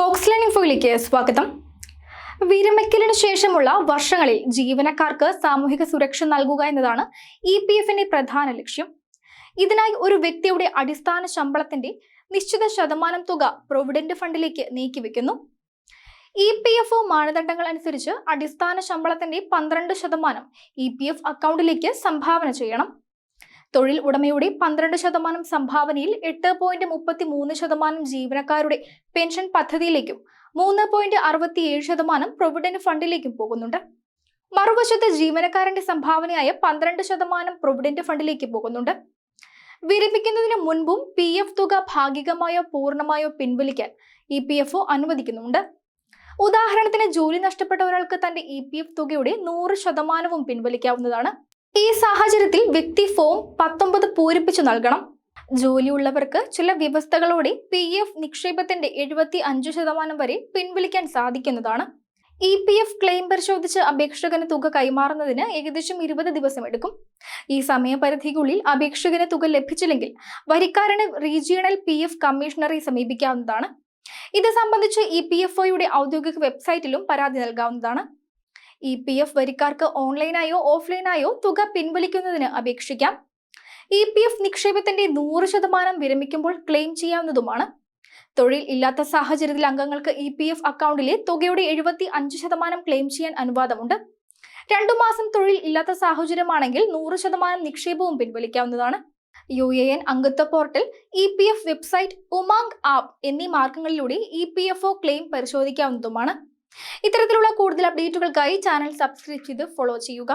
Fox learning ഫോയിലേക്ക് സ്വാഗതം. വിരമിക്കലിന് ശേഷമുള്ള വർഷങ്ങളിൽ ജീവനക്കാർക്ക് സാമൂഹിക സുരക്ഷ നൽകുക എന്നതാണ് ഇ പി എഫിന്റെ പ്രധാന ലക്ഷ്യം. ഇതിനായി ഒരു വ്യക്തിയുടെ അടിസ്ഥാന ശമ്പളത്തിന്റെ നിശ്ചിത ശതമാനം തുക പ്രൊവിഡന്റ് ഫണ്ടിലേക്ക് നീക്കിവെക്കുന്നു ഇ പി എഫ് ഒ മാനദണ്ഡങ്ങൾ അനുസരിച്ച് അടിസ്ഥാന ശമ്പളത്തിന്റെ പന്ത്രണ്ട് ശതമാനം ഇ പി എഫ് അക്കൗണ്ടിലേക്ക് സംഭാവന ചെയ്യണം. തൊഴിൽ ഉടമയുടെ പന്ത്രണ്ട് ശതമാനം സംഭാവനയിൽ എട്ട് പോയിന്റ് മുപ്പത്തി മൂന്ന് ശതമാനം ജീവനക്കാരുടെ പെൻഷൻ പദ്ധതിയിലേക്കും മൂന്ന് പോയിന്റ് അറുപത്തിയേഴ് ശതമാനം പ്രൊവിഡന്റ് ഫണ്ടിലേക്കും പോകുന്നുണ്ട്. മറുവശത്ത് ജീവനക്കാരന്റെ സംഭാവനയായ പന്ത്രണ്ട് ശതമാനം പ്രൊവിഡന്റ് ഫണ്ടിലേക്ക് പോകുന്നുണ്ട്. വിരമിക്കുന്നതിന് മുൻപും പി എഫ് തുക ഭാഗികമായോ പൂർണമായോ പിൻവലിക്കാൻ ഇ പി എഫ് ഒ അനുവദിക്കുന്നുണ്ട് ഉദാഹരണത്തിന് ജോലി നഷ്ടപ്പെട്ട ഒരാൾക്ക് തന്റെ ഇ പി എഫ് തുകയുടെ നൂറ് ശതമാനവും പിൻവലിക്കാവുന്നതാണ്. ഈ സാഹചര്യത്തിൽ വ്യക്തി ഫോം പത്തൊമ്പത് പൂരിപ്പിച്ചു നൽകണം. ജോലിയുള്ളവർക്ക് ചില വ്യവസ്ഥകളോടെ പി എഫ് നിക്ഷേപത്തിന്റെ എഴുപത്തി അഞ്ച് ശതമാനം വരെ പിൻവലിക്കാൻ സാധിക്കുന്നതാണ്. ഇ പി എഫ് ക്ലെയിം പരിശോധിച്ച് അപേക്ഷകന് തുക കൈമാറുന്നതിന് ഏകദേശം ഇരുപത് ദിവസം എടുക്കും. ഈ സമയപരിധിക്കുള്ളിൽ അപേക്ഷകന് തുക ലഭിച്ചില്ലെങ്കിൽ വരിക്കാരന് റീജിയണൽ പി എഫ് കമ്മീഷണറെ സമീപിക്കാവുന്നതാണ്. ഇത് സംബന്ധിച്ച് ഇ പി എഫ് ഒയുടെ ഔദ്യോഗിക വെബ്സൈറ്റിലും പരാതി നൽകാവുന്നതാണ്. ഇ പി എഫ് വരിക്കാർക്ക് ഓൺലൈനായോ ഓഫ്ലൈനായോ തുക പിൻവലിക്കുന്നതിന് അപേക്ഷിക്കാം. ഇ പി എഫ് നിക്ഷേപത്തിന്റെ നൂറ് ശതമാനം വിരമിക്കുമ്പോൾ ക്ലെയിം ചെയ്യാവുന്നതുമാണ്. തൊഴിൽ ഇല്ലാത്ത സാഹചര്യത്തിൽ അംഗങ്ങൾക്ക് ഇ പി എഫ് അക്കൗണ്ടിലെ തുകയുടെ എഴുപത്തി അഞ്ച് ശതമാനം ക്ലെയിം ചെയ്യാൻ അനുവാദമുണ്ട്. രണ്ടു മാസം തൊഴിൽ ഇല്ലാത്ത സാഹചര്യമാണെങ്കിൽ നൂറ് ശതമാനം നിക്ഷേപവും പിൻവലിക്കാവുന്നതാണ്. യു എ എൻ അംഗത്വ portal E P F website Umang app എന്നീ മാർഗങ്ങളിലൂടെ E P F O claim പരിശോധിക്കാവുന്നതുമാണ്. ഇത്തരത്തിലുള്ള കൂടുതൽ അപ്ഡേറ്റുകൾക്കായി ചാനൽ സബ്സ്ക്രൈബ് ചെയ്ത് ഫോളോ ചെയ്യുക.